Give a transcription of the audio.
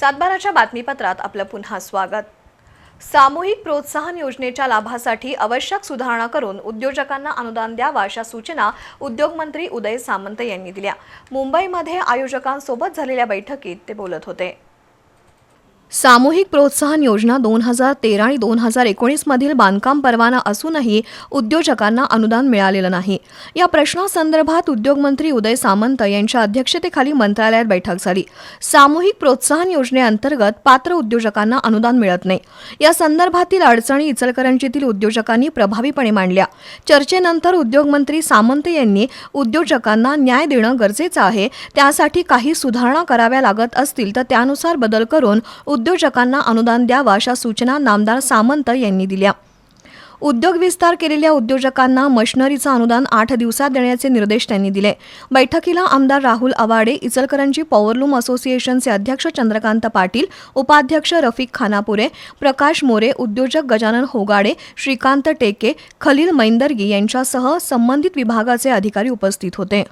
सातबाराच्या बातमीपत्रात आपलं पुन्हा स्वागत. सामूहिक प्रोत्साहन योजनेच्या लाभासाठी आवश्यक सुधारणा करून उद्योजकांना अनुदान द्यावं अशा सूचना उद्योगमंत्री उदय सामंत यांनी दिल्या. मुंबईमध्ये आयोजकांसोबत झालेल्या बैठकीत ते बोलत होते. सामूहिक प्रोत्साहन योजना दोन हजार तेरा आणि दोन हजार एकोणीसमधील बांधकाम परवाना असूनही उद्योजकांना अनुदान मिळालेलं नाही. या प्रश्नासंदर्भात उद्योगमंत्री उदय सामंत यांच्या अध्यक्षतेखाली मंत्रालयात बैठक झाली. सामूहिक प्रोत्साहन योजनेअंतर्गत पात्र उद्योजकांना अनुदान मिळत नाही. या संदर्भातील अडचणी इचलकरंजीतील उद्योजकांनी प्रभावीपणे मांडल्या. चर्चेनंतर उद्योगमंत्री सामंत यांनी उद्योजकांना न्याय देणं गरजेचं आहे त्यासाठी काही सुधारणा कराव्या लागत असतील तर त्यानुसार बदल करून उद्योजकांना अनुदान द्यावं अशा सूचना नामदार सामंत यांनी दिल्या. उद्योग विस्तार केलेल्या उद्योजकांना मशिनरीचं अनुदान आठ दिवसात देण्याचे निर्देश त्यांनी दिले. बैठकीला आमदार राहुल आवाडे इचलकरंजी पॉवरलूम असोसिएशनचे अध्यक्ष चंद्रकांत पाटील उपाध्यक्ष रफिक खानापुरे प्रकाश मोरे उद्योजक गजानन होगाडे श्रीकांत टेके खलील मैंदर्गी यांच्यासह संबंधित विभागाचे अधिकारी उपस्थित होते.